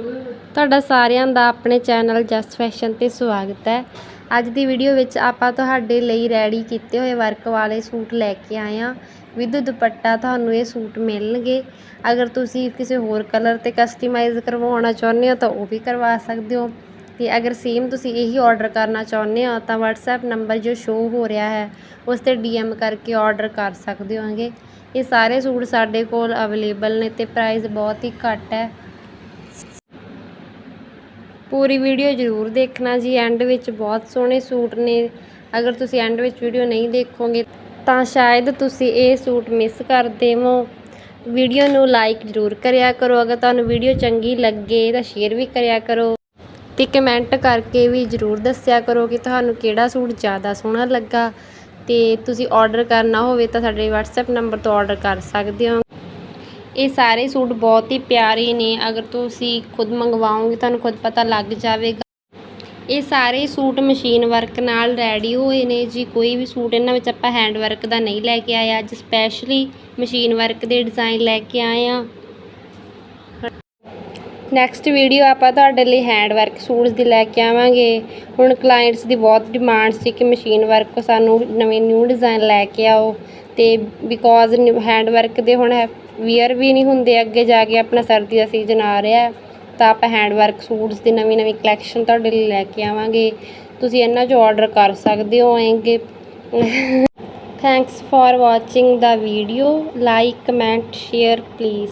ਤੁਹਾਡਾ ਸਾਰਿਆਂ ਦਾ ਆਪਣੇ ਚੈਨਲ ਜਸਟ ਫੈਸ਼ਨ ਤੇ ਸਵਾਗਤ ਹੈ। ਅੱਜ ਦੀ ਵੀਡੀਓ ਵਿੱਚ ਆਪਾਂ ਤੁਹਾਡੇ ਲਈ ਰੈਡੀ ਕੀਤੇ ਹੋਏ ਵਰਕ ਵਾਲੇ ਸੂਟ ਲੈ ਕੇ ਆਏ ਹਾਂ। ਵਿਦ ਦੁਪੱਟਾ ਤੁਹਾਨੂੰ ਇਹ ਸੂਟ ਮਿਲਣਗੇ। ਅਗਰ ਤੁਸੀਂ ਕਿਸੇ ਹੋਰ ਕਲਰ ਤੇ ਕਸਟਮਾਈਜ਼ ਕਰਵਾਉਣਾ ਚਾਹੁੰਦੇ ਹੋ ਤਾਂ ਉਹ ਵੀ ਕਰਵਾ ਸਕਦੇ ਹੋ। ਤੇ ਅਗਰ ਸੇਮ ਤੁਸੀਂ ਇਹੀ ਆਰਡਰ ਕਰਨਾ ਚਾਹੁੰਦੇ ਹੋ ਤਾਂ WhatsApp ਨੰਬਰ ਜੋ ਸ਼ੋ ਹੋ ਰਿਹਾ ਹੈ, ਉਸ ਤੇ DM ਕਰਕੇ ਆਰਡਰ ਕਰ ਸਕਦੇ ਹੋਗੇ। ਇਹ ਸਾਰੇ ਸੂਟ ਸਾਡੇ ਕੋਲ ਅਵੇਲੇਬਲ ਨੇ ਤੇ ਪ੍ਰਾਈਸ ਬਹੁਤ ਹੀ ਘੱਟ ਹੈ। ਪੂਰੀ ਵੀਡੀਓ ਜ਼ਰੂਰ ਦੇਖਣਾ ਜੀ ਐਂਡ ਵਿੱਚ ਬਹੁਤ ਸੋਹਣੇ ਸੂਟ ਨੇ। ਅਗਰ ਤੁਸੀਂ ਐਂਡ ਵਿੱਚ ਵੀਡੀਓ ਨਹੀਂ ਦੇਖੋਗੇ, ਤਾਂ ਸ਼ਾਇਦ ਤੁਸੀਂ ਇਹ ਸੂਟ ਮਿਸ ਕਰ ਦੇਵੋ। ਵੀਡੀਓ ਨੂੰ ਲਾਈਕ ਜ਼ਰੂਰ ਕਰਿਆ ਕਰੋ। ਅਗਰ ਤੁਹਾਨੂੰ ਵੀਡੀਓ ਚੰਗੀ ਲੱਗੇ, ਤਾਂ ਸ਼ੇਅਰ ਵੀ ਕਰਿਆ ਕਰੋ। ਤੇ ਕਮੈਂਟ ਕਰਕੇ ਵੀ ਜ਼ਰੂਰ ਦੱਸਿਆ ਕਰੋ ਕਿ ਤੁਹਾਨੂੰ ਕਿਹੜਾ ਸੂਟ ਜ਼ਿਆਦਾ ਸੋਹਣਾ ਲੱਗਾ। ਤੇ ਤੁਸੀਂ ਆਰਡਰ ਕਰਨਾ ਹੋਵੇ, ਤਾਂ ਸਾਡੇ WhatsApp ਨੰਬਰ ਤੋਂ ਆਰਡਰ ਕਰ ਸਕਦੇ ਹੋ। ਇਹ ਸਾਰੇ ਸੂਟ ਬਹੁਤ ਹੀ ਪਿਆਰੇ ਨੇ। ਅਗਰ ਤੁਸੀਂ ਖੁਦ ਮੰਗਵਾਓਗੇ, ਤੁਹਾਨੂੰ ਖੁਦ ਪਤਾ ਲੱਗ ਜਾਵੇਗਾ। ਇਹ ਸਾਰੇ ਸੂਟ ਮਸ਼ੀਨ ਵਰਕ ਨਾਲ ਰੈਡੀ ਹੋਏ ਨੇ ਜੀ। ਕੋਈ ਵੀ ਸੂਟ ਇਹਨਾਂ ਵਿੱਚ ਆਪਾਂ ਹੈਂਡ ਵਰਕ ਦਾ ਨਹੀਂ ਲੈ ਕੇ ਆਏ ਅੱਜ ਸਪੈਸ਼ਲੀ ਮਸ਼ੀਨ ਵਰਕ ਦੇ ਡਿਜ਼ਾਈਨ ਲੈ ਕੇ ਆਏ ਆ ਨੈਕਸਟ ਵੀਡੀਓ ਆਪਾਂ ਤੁਹਾਡੇ ਲਈ ਹੈਂਡ ਵਰਕ ਸੂਟਸ ਦੀ ਲੈ ਕੇ ਆਵਾਂਗੇ। ਹੁਣ ਕਲਾਇੰਟਸ ਦੀ ਬਹੁਤ ਡਿਮਾਂਡ ਸੀ ਕਿ ਮਸ਼ੀਨ ਵਰਕ ਸਾਨੂੰ ਨਵੇਂ ਨਿਊ ਡਿਜ਼ਾਈਨ ਲੈ ਕੇ ਆਓ। ਤੇ ਬਿਕੋਜ਼ ਹੈਂਡ ਵਰਕ ਦੇ ਹੁਣ ਵੀਅਰ ਵੀ ਨਹੀਂ ਹੁੰਦੇ, ਅੱਗੇ ਜਾ ਕੇ ਆਪਣਾ ਸਰਦੀ ਦਾ ਸੀਜ਼ਨ ਆ ਰਿਹਾ ਤਾਂ ਆਪਾਂ ਹੈਂਡ ਵਰਕ ਸੂਟਸ ਦੀ ਨਵੀਂ ਨਵੀਂ ਕਲੈਕਸ਼ਨ ਤੁਹਾਡੇ ਲਈ ਲੈ ਕੇ ਆਵਾਂਗੇ। ਤੁਸੀਂ ਇਹਨਾਂ 'ਚੋਂ ਆਰਡਰ ਕਰ ਸਕਦੇ ਹੋ, ਆਏਗੇ। Thanks for watching the video like comment share please